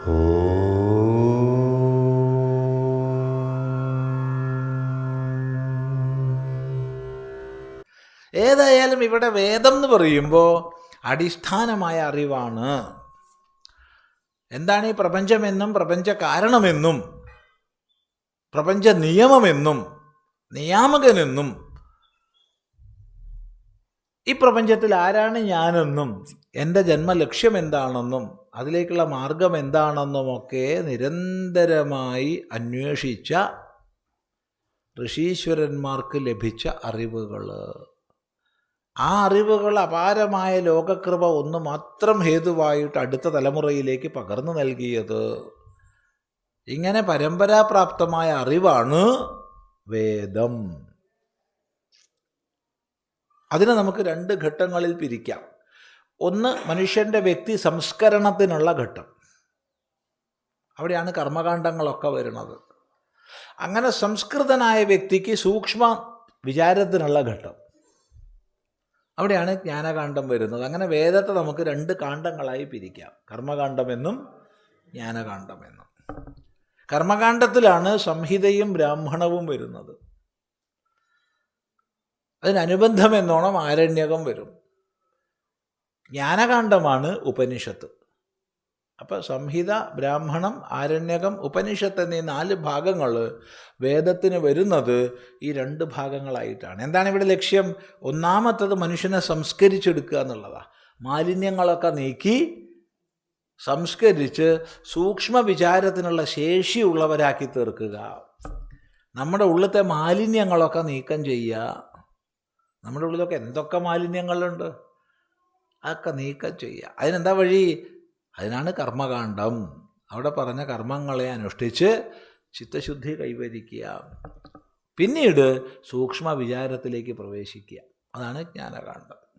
ഏതായാലും ഇവിടെ വേദം എന്ന് പറയുമ്പോൾ അടിസ്ഥാനമായ അറിവാണ്. എന്താണ് ഈ പ്രപഞ്ചമെന്നും പ്രപഞ്ച കാരണമെന്നും പ്രപഞ്ച നിയമമെന്നും നിയാമകനെന്നും? ഈ പ്രപഞ്ചത്തിൽ ആരാണ് ഞാനെന്നും? എന്റെ ജന്മലക്ഷ്യം എന്താണെന്നും? അതിലേക്കുള്ള മാർഗം എന്താണെന്നുമൊക്കെ നിരന്തരമായി അന്വേഷിച്ച ഋഷീശ്വരന്മാർക്ക് ലഭിച്ച അറിവുകൾ. ആ അറിവുകൾ അപാരമായ ലോകകൃപ ഒന്ന് മാത്രം ഹേതുവായിട്ട് അടുത്ത തലമുറയിലേക്ക് പകർന്നു നൽകിയത്. ഇങ്ങനെ പരമ്പരാപ്രാപ്തമായ അറിവാണ് വേദം. അതിനെ നമുക്ക് രണ്ട് ഘട്ടങ്ങളിൽ പിരിക്കാം. ഒന്ന് മനുഷ്യന്റെ വ്യക്തി സംസ്കരണത്തിനുള്ള ഘട്ടം. അവിടെയാണ് കർമ്മകാണ്ഡങ്ങളൊക്കെ വരുന്നത്. അങ്ങനെ സംസ്കൃതനായ വ്യക്തിക്ക് സൂക്ഷ്മ വിചാരത്തിനുള്ള ഘട്ടം. അവിടെയാണ് ജ്ഞാനകാന്ഡം വരുന്നത്. അങ്ങനെ വേദത്തെ നമുക്ക് രണ്ട് കാണ്ഡങ്ങളായി പിരിക്കാം. കർമ്മകാന്ഡമെന്നും ജ്ഞാനകാന്ഡമെന്നും കർമ്മകാന്ഡത്തിലാണ് സംഹിതയും ബ്രാഹ്മണവും വരുന്നത്. അതിനനുബന്ധം എന്നോണം ആരണ്യകം വരും. ജ്ഞാനകാന്ഡമാണ് ഉപനിഷത്ത്. അപ്പോൾ സംഹിത ബ്രാഹ്മണം ആരണ്യകം ഉപനിഷത്ത് എന്നീ നാല് ഭാഗങ്ങൾ വേദത്തിന് വരുന്നത് ഈ രണ്ട് ഭാഗങ്ങളായിട്ടാണ്. എന്താണ് ഇവിടെ ലക്ഷ്യം? ഒന്നാമത്തത് മനുഷ്യനെ സംസ്കരിച്ചെടുക്കുക എന്നുള്ളതാണ് മാലിന്യങ്ങളൊക്കെ നീക്കി സംസ്കരിച്ച് സൂക്ഷ്മ വിചാരത്തിനുള്ള ശേഷിയുള്ളവരാക്കി തീർക്കുക. നമ്മുടെ ഉള്ളിലത്തെ മാലിന്യങ്ങളൊക്കെ നീക്കം ചെയ്യുക. നമ്മുടെ ഉള്ളിലൊക്കെ എന്തൊക്കെ മാലിന്യങ്ങളുണ്ട്? അതൊക്കെ നീക്കം ചെയ്യുക. അതിനെന്താ വഴി? അതിനാണ് കർമ്മകാന്ഡം. അവിടെ പറഞ്ഞ കർമ്മങ്ങളെ അനുഷ്ഠിച്ച് ചിത്തശുദ്ധി കൈവരിക്കുക. പിന്നീട് സൂക്ഷ്മ വിചാരത്തിലേക്ക് പ്രവേശിക്കുക. അതാണ് ജ്ഞാനകാന്ഡം.